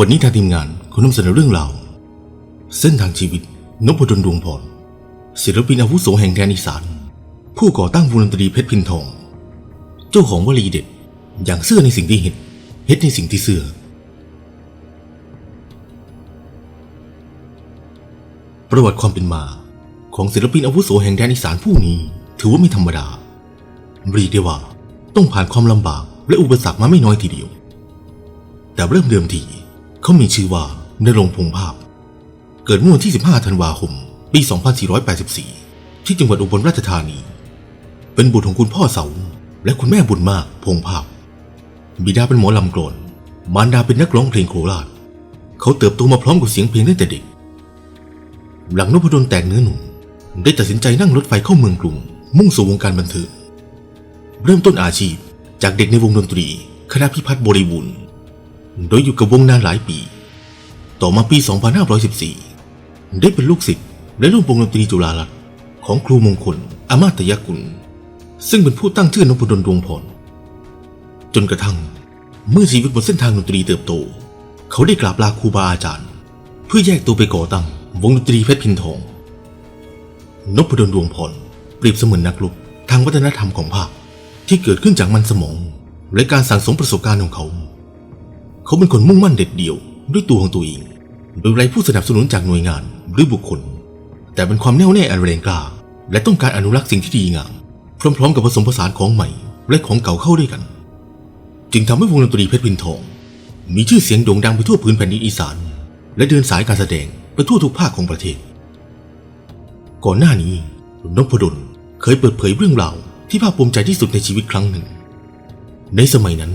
วันนี้ทางทีมงานขอนำเสนอเรื่องราว เส้นทางชีวิตนพดลดวงพรศิลปินอาวุโสแห่งแดนอีสาน ผู้ก่อตั้งวงดนตรีเพชรพินทอง เจ้าของวลีเด็ด อย่างเสื้อในสิ่งที่เห็นเฮ็ดในสิ่งที่เสื้อ ประวัติความเป็นมาของศิลปินอาวุโสแห่งแดนอีสานผู้นี้ ถือว่าไม่ธรรมดาเรียกได้ว่าต้องผ่านความลำบากและอุปสรรคมาไม่น้อยทีเดียว แต่เริ่มเดิมที เขามีชื่อว่านรงพงภาพ เกิดเมื่อวันที่ 15 ธันวาคม ปี 2484 ที่จังหวัดอุบลราชธานี เป็นบุตรของคุณพ่อเสา และคุณแม่บุญมากพงภาพ บิดาเป็นหมอลำกลอนมารดาเป็นนักร้องเพลงโคราช เขาเติบโตมาพร้อมกับเสียงเพลงตั้งแต่เด็ก หลังนพดลแตกเนื้อหนุ่ม ได้ตัดสินใจนั่งรถไฟเข้าเมืองกรุง มุ่งสู่วงการบันเทิงเริ่มต้นอาชีพจากเด็กในวงดนตรี คณะพิพัฒน์บริบูรณ์ โดยอยู่กับวงนานหลายปี ต่อมาปี 2514 ได้เป็นลูกศิษย์และร่วมวงดนตรีจุฬาลัตน์ของครูมงคลอามาตยกุล ซึ่งเป็นผู้ตั้งชื่อนพดลดวงพร จนกระทั่งเมื่อชีวิตบนเส้นทางดนตรีเติบโต เขาได้กราบลาครูบาอาจารย์ เพื่อแยกตัวไปก่อตั้งวงดนตรีเพชรพินทองนพดลดวงพรเปรียบเสมือนนักลุกทางวัฒนธรรมของภาคที่เกิดขึ้นจากมันสมอง และการสั่งสมประสบการณ์ของเขา เขาเป็นคนมุ่งมั่นเด็ดเดี่ยวด้วยตัวของตัวเอง โดยไร้ผู้สนับสนุนจากหน่วยงานหรือบุคคล แต่เป็นความแน่วแน่อันแรงกล้า และต้องการอนุรักษ์สิ่งที่ดีงามพร้อมๆ กับผสมผสานของใหม่และของเก่าเข้าด้วยกัน จึงทำให้วงดนตรีเพชรพินทอง มีชื่อเสียงโด่งดังไปทั่วพื้นแผ่นดินอีสาน และเดินสายการแสดงไปทั่วทุกภาคของประเทศ ก่อนหน้านี้นพดลเคยเปิดเผยเรื่องราวที่ภาคภูมิใจที่สุดในชีวิตครั้งหนึ่ง ในสมัยนั้น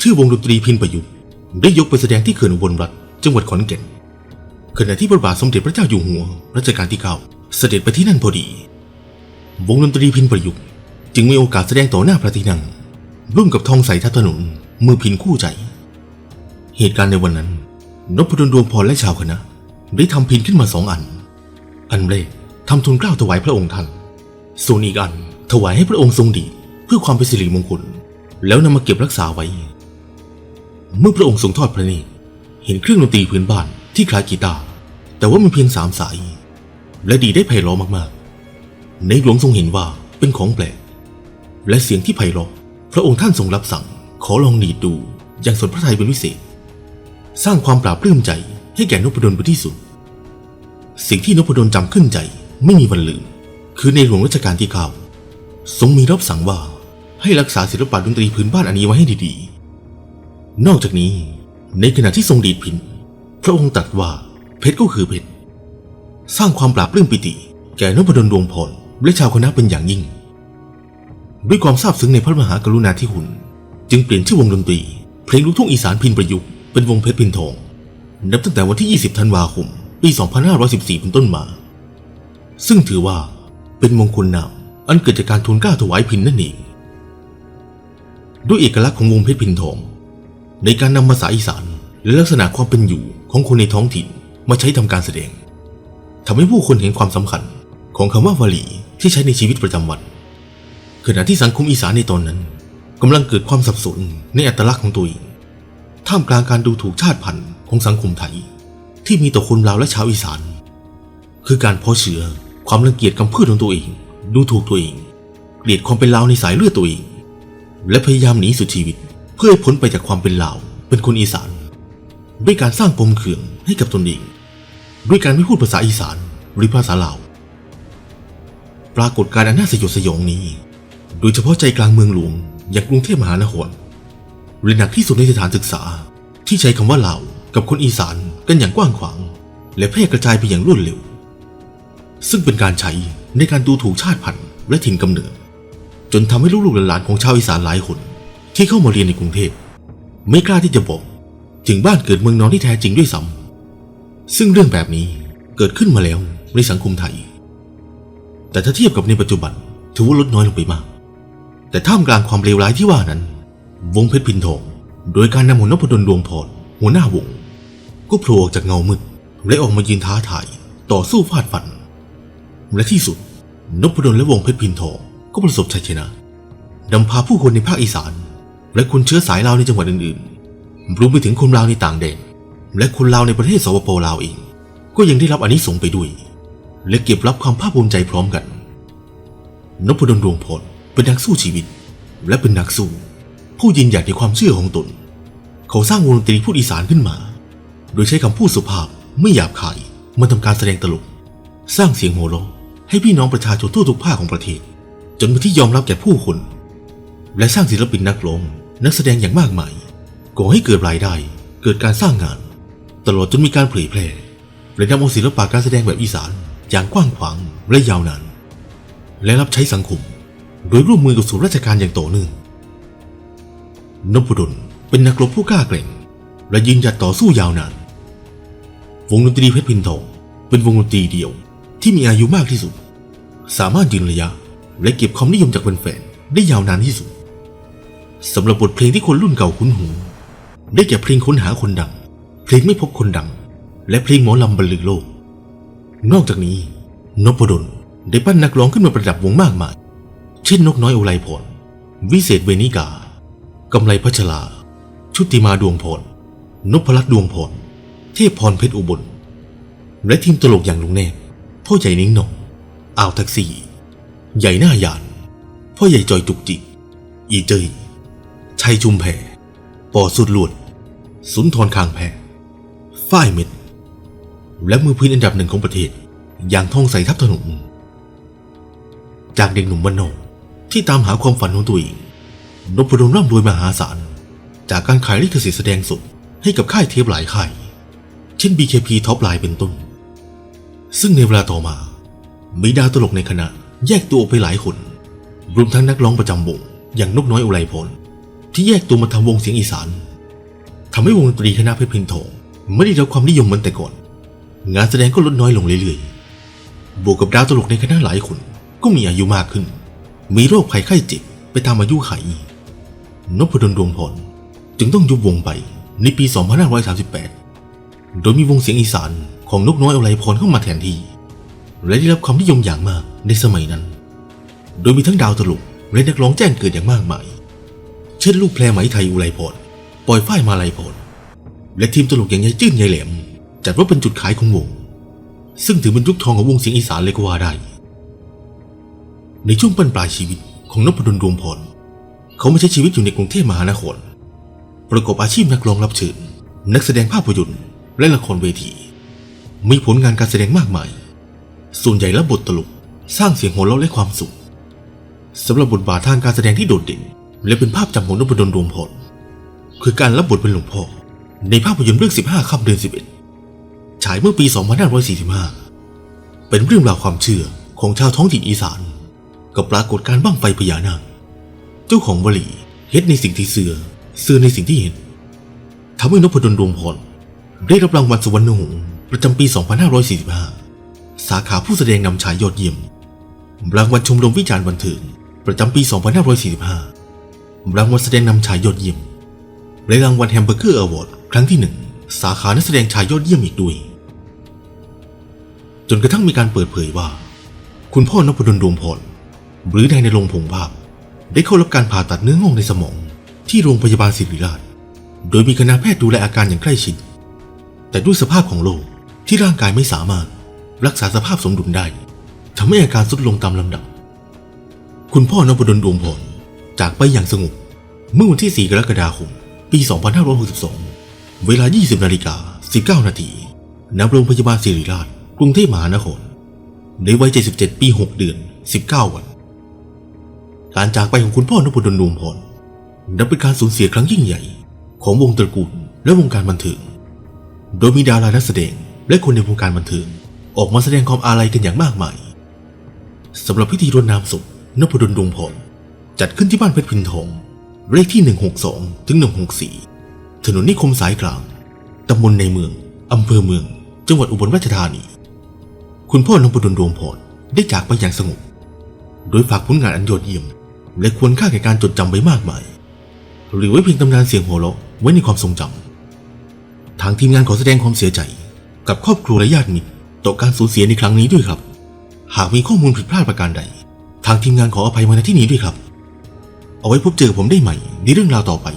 ชื่อวงดนตรีพินประยุกต์ ได้ยกไปแสดงที่เขื่อนอุบลรัฐจังหวัดขอนแก่นขณะที่พระบาทสมเด็จพระเจ้าอยู่หัวรัชกาลที่เก้าเสด็จไปที่นั่นพอดี วงดนตรีพินประยุกต์ จึงมีโอกาสแสดงต่อหน้าพระที่นั่งร่วมกับทองใสทัตถนนมือพินคู่ใจ เหตุการณ์ในวันนั้นนพดลดวงพรและชาวคณะ ได้ทำพินขึ้นมาสองอัน อันแรกทำทุนเกล้าถวายพระองค์ท่านส่วนอีกอันถวายให้พระองค์ทรงดี เพื่อความเป็นสิริมงคล แล้วนำมาเก็บรักษาไว้ เมื่อพระองค์ทรงทอดพระเนตรเห็นเครื่องดนตรีพื้นบ้านที่คล้ายกีตาร์แต่ว่ามีเพียงสามสาย และดีได้ไพเราะมากๆ ในหลวงทรงเห็นว่าเป็นของแปลก และเสียงที่ไพเราะพระองค์ท่านทรงรับสั่ง ขอลองดีดดูอย่างสนพระทัยเป็นพิเศษ สร้างความปราบปลื้มใจให้แก่นพดลเป็นที่สุด สิ่งที่นพดลจำขึ้นใจไม่มีวันลืม คือในหลวงรัชกาลที่เก้าทรงมีรับสั่งว่าให้รักษาศิลปะดนตรีพื้นบ้านอันนี้ไว้ให้ดีๆ นอกจากนี้ในขณะที่ทรงดีดพินพระองค์ตรัสว่าเพชรก็คือเพชรสร้างความปราบปลื้มปิติ แก่นพดลดวงพรและชาวคณะเป็นอย่างยิ่ง ด้วยความซาบซึ้งในพระมหากรุณาธิคุณจึงเปลี่ยนชื่อวงดนตรี เพลงลูกทุ่งอีสานพินประยุกต์เป็นวงเพชรพินทองนับตั้งแต่วันที่ 20 ธันวาคม ปี 2514 เป็นต้นมา ซึ่งถือว่าเป็นมงคลนามอันเกิดจากการทูลเกล้าถวายพินนั่นเองด้วยเอกลักษณ์ของวงเพชรพินทอง ในการนำภาษาอีสานและลักษณะความเป็นอยู่ของคนในท้องถิ่นมาใช้ทำการแสดงทำให้ผู้คนเห็นความสำคัญของคำว่าวลีที่ใช้ในชีวิตประจำวันขณะที่สังคมอีสานในตอนนั้นกำลังเกิดความสับสนในอัตลักษณ์ของตัวเองท่ามกลางการดูถูกชาติพันธุ์ของสังคมไทย ที่มีต่อคนลาวและชาวอีสาน คือการเพาะเชื้อความรังเกียจกำพืชของตัวเอง ดูถูกตัวเอง เกลียดความเป็นลาวในสายเลือดตัวเอง และพยายามหนีสุดชีวิต เพื่อให้พ้นไปจากความเป็นลาวเป็นคนอีสาน ด้วยการสร้างปมเขื่องให้กับตนเอง ด้วยการไม่พูดภาษาอีสานหรือภาษาลาวปรากฏการณ์อันน่าสยดสยองนี้ โดยเฉพาะใจกลางเมืองหลวงอย่างกรุงเทพมหานครเรียนหนักที่สุดในสถานศึกษา ที่ใช้คำว่าลาวกับคนอีสานกันอย่างกว้างขวาง และแพร่กระจายไปอย่างรวดเร็ว ซึ่งเป็นการใช้ในการดูถูกชาติพันธุ์และถิ่นกำเนิด จนทำให้ลูกหลานของชาวอีสานหลายคน ที่เข้ามาเรียนในกรุงเทพ ไม่กล้าที่จะบอก ถึงบ้านเกิดเมืองนอนที่แท้จริงด้วยซ้ำซึ่งเรื่องแบบนี้เกิดขึ้นมาแล้วในสังคมไทย แต่ถ้าเทียบกับในปัจจุบันถือว่าลดน้อยลงไปมาก แต่ท่ามกลางความเลวร้ายที่ว่านั้น วงเพชรพินทองโดยการนำหัวนพดลดวงพรหัวหน้าวง ก็โผล่ออกจากเงามืดและออกมายืนท้าทายต่อสู้ฟาดฟัน และที่สุดนพดลและวงเพชรพินทองก็ประสบชัยชนะนำพาผู้คนในภาคอีสาน และคนเชื้อสายลาวในจังหวัดอื่นๆรวมไปถึงคนลาวในต่างแดนและคนลาวในประเทศสปปลาวเอง ก็ยังได้รับอานิสงส์ไปด้วย และเก็บรับความภาคภูมิใจพร้อมกันนพดลดวงพลเป็นนักสู้ชีวิต และเป็นนักสู้ ผู้ยืนหยัดในความเชื่อของตน เขาสร้างวงดนตรีพูดอีสานขึ้นมา โดยใช้คำพูดสุภาพไม่หยาบคายมาทำการแสดงตลก สร้างเสียงโห่ร้องให้พี่น้องประชาชนทั่วทุกภาคของประเทศ จนเป็นที่ยอมรับแก่ผู้คน และสร้างศิลปินนักร้องนักแสดงอย่างมากมายก่อให้เกิดรายได้ เกิดการสร้างงาน ตลอดจนมีการเผยแพร่และนำเอาศิลปะการแสดงแบบอีสานอย่างกว้างขวางและยาวนานและรับใช้สังคม โดยร่วมมือกับส่วนราชการอย่างต่อเนื่องนพดลเป็นนักรบผู้กล้าแกร่ง และยืนหยัดต่อสู้ยาวนาน วงดนตรีเพชรพินทองเป็นวงดนตรีเดียวที่มีอายุมากที่สุด สามารถยืนระยะ และเก็บความนิยมจากแฟนๆได้ยาวนานที่สุด สำหรับบทเพลงที่คนรุ่นเก่าคุ้นหู ได้แก่เพลงค้นหาคนดัง เพลงไม่พบคนดัง และเพลงหมอลำบรรลือโลก นอกจากนี้นพดลได้ปั้นนักร้องขึ้นมาประดับวงมากมาย เช่นนกน้อยอุไรพร วิเศษเวนิกากำไลพัชราชุติมาดวงพร นพรัตนดวงพร เทพพรเพชรอุบล และทีมตลกอย่างลุงแนบพ่อใหญ่นิ้งหนองอ่าวแท็กซี่ ใหญ่หน้ายาน พ่อใหญ่จอยจุกจิก อีเจย ชัยชุมแพปอสุดลวด สุนทรคางแพฝ้ายเม็ดและมือพื้นอันดับหนึ่งของประเทศ อย่างท่องใสทับถนนจากเด็กหนุ่มบ้านนอกที่ตามหาความฝันของตัวเองนพดลร่ำรวยมหาศาล จากการขายลิขสิทธิ์แสดงสดให้กับค่ายเทปหลายค่าย เช่น BKP Top Line เป็นต้น ซึ่งในเวลาต่อมา มีดาวตลกในคณะแยกตัวออกไปหลายคน รวมทั้งนักร้องประจำวงอย่างนกน้อยอุไรพล ที่แยกตัวมาทำวงเสียงอีสานทำให้วงดนตรีคณะเพชรพินทองไม่ได้รับความนิยมเหมือนแต่ก่อน งานแสดงก็ลดน้อยลงเรื่อยๆ บวกกับดาวตลกในคณะหลายคนก็มีอายุมากขึ้น มีโรคภัยไข้เจ็บไปตามอายุไขนพดลดวงพรจึงต้องยุบวงไปในปี 2538 โดยมีวงเสียงอีสานของนกน้อยอุไรพรเข้ามาแทนที่ และได้รับความนิยมอย่างมากในสมัยนั้น โดยมีทั้งดาวตลกและนักร้องแจ้งเกิดอย่างมากมาย ช่นลูกแพรไหมไทยอุไรพรปล่อยฝ้ายมาลัยพรและทีมตลกอย่างยายจื้นยายแหลม จัดว่าเป็นจุดขายของวง ซึ่งถือเป็นยุคทองของวงเสียงอีสานเลยก็ว่าได้ ในช่วงปั้นปลายชีวิตของนพดลดวงพรเขาไม่ใช้ชีวิตอยู่ในกรุงเทพมหานคร ประกอบอาชีพนักร้องรับเชิญนักแสดงภาพยนตร์และละครเวที มีผลงานการแสดงมากมาย ส่วนใหญ่รับบทตลก สร้างเสียงหัวเราะและความสุขสำหรับบทบาททางการแสดงที่โดดเด่น และเป็นภาพจำของนพดลดวงพรคือการรับบทเป็นหลวงพ่อในภาพยนตร์เรื่อง 15ค่ำเดือน 11 ฉายเมื่อปี 2545 เป็นเรื่องราวความเชื่อของชาวท้องถิ่นอีสาน กับปรากฏการ์บ้างไฟพญานาค เจ้าของวลีเฮ็ดในสิ่งที่เสือเสือในสิ่งที่เห็นทำให้นพดลดวงพรได้รับรางวัลสุวรรณหงส์ประจำปี 2545 สาขาผู้แสดงนำชายยอดเยี่ยม รางวัลชมรมวิจารณ์บันเทิงประจำปี 2545 รางวัลแสดงนำชายยอดเยี่ยม และรางวัลแฮมเบอร์เกอร์อวอร์ดครั้งที่หนึ่งสาขานักแสดงชายยอดเยี่ยมอีกด้วย จนกระทั่งมีการเปิดเผยว่า คุณพ่อนพดลดวงพรหรือนายในรงพงภาพ ได้เข้ารับการผ่าตัดเนื้องอกในสมอง ที่โรงพยาบาลศิริราช โดยมีคณะแพทย์ดูแลอาการอย่างใกล้ชิด แต่ด้วยสภาพของโรคที่ร่างกายไม่สามารถรักษาสภาพสมดุลได้ทำให้อาการทรุดลงตามลำดับ คุณพ่อนพดลดวงพร จากไปอย่างสงบเมื่อวันที่ 4 กรกฎาคม ปี 2562 เวลา 20 นาฬิกา 19 นาทีณโรงพยาบาลศิริราช กรุงเทพมหานคร ในวัย 77 ปี 6 เดือน 19 วัน การจากไปของคุณพ่อนพดลดวงพรนับเป็นการสูญเสียครั้งยิ่งใหญ่ ของวงตระกูลและวงการบันเทิง โดยมีดารานักแสดงและคนในวงการบันเทิง ออกมาแสดงความอาลัยกันอย่างมากมายสำหรับพิธีรดน้ำศพนพดลดวงพร จัดขึ้นที่บ้านเพชรพินทองเลขที่ 162 ถึง 164 ถนนนิคมสายกลาง ตำบลในเมือง อำเภอเมือง จังหวัดอุบลราชธานี คุณพ่อนพดลดวงพรได้จากไปอย่างสงบ โดยฝากผลงานอันยอดเยี่ยม และควรค่าแก่การจดจำไว้มากมาย หรือไว้เพียงตำนานเสียงหัวเราะไว้ในความทรงจำ ทางทีมงานขอแสดงความเสียใจ กับครอบครัวและญาติมิตรต่อการสูญเสียในครั้งนี้ด้วยครับ หากมีข้อมูลผิดพลาดประการใด ทางทีมงานขออภัยมาณที่นี้ด้วยครับ เอาไว้พบเจอผมได้ใหม่ในเรื่องราวต่อไป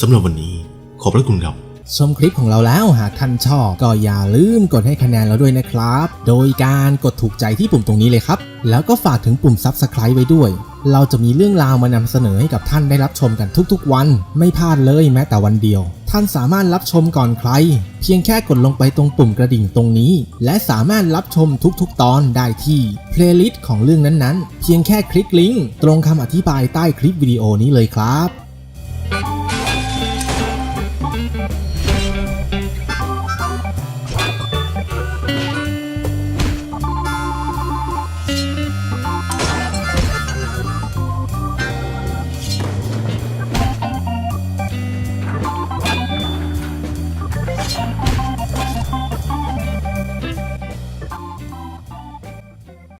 สำหรับวันนี้ขอบพระคุณครับชมคลิปของเราแล้วหากท่านชอบก็อย่าลืมกดให้คะแนนเราด้วยนะครับ โดยการกดถูกใจที่ปุ่มตรงนี้เลยครับ แล้วก็ฝากถึงปุ่ม Subscribe ไว้ด้วย เราจะมีเรื่องราวมานำเสนอให้กับท่านได้รับชมกันทุกๆ วัน ไม่พลาดเลยแม้แต่วันเดียว ท่านสามารถรับชมก่อนใคร เพียงแค่กดลงไปตรงปุ่มกระดิ่งตรงนี้ และสามารถรับชมทุกๆ ตอนได้ที่เพลย์ลิสต์ของเรื่องนั้นๆ เพียงแค่คลิกลิงก์ตรงคำอธิบายใต้คลิปวิดีโอนี้เลยครับ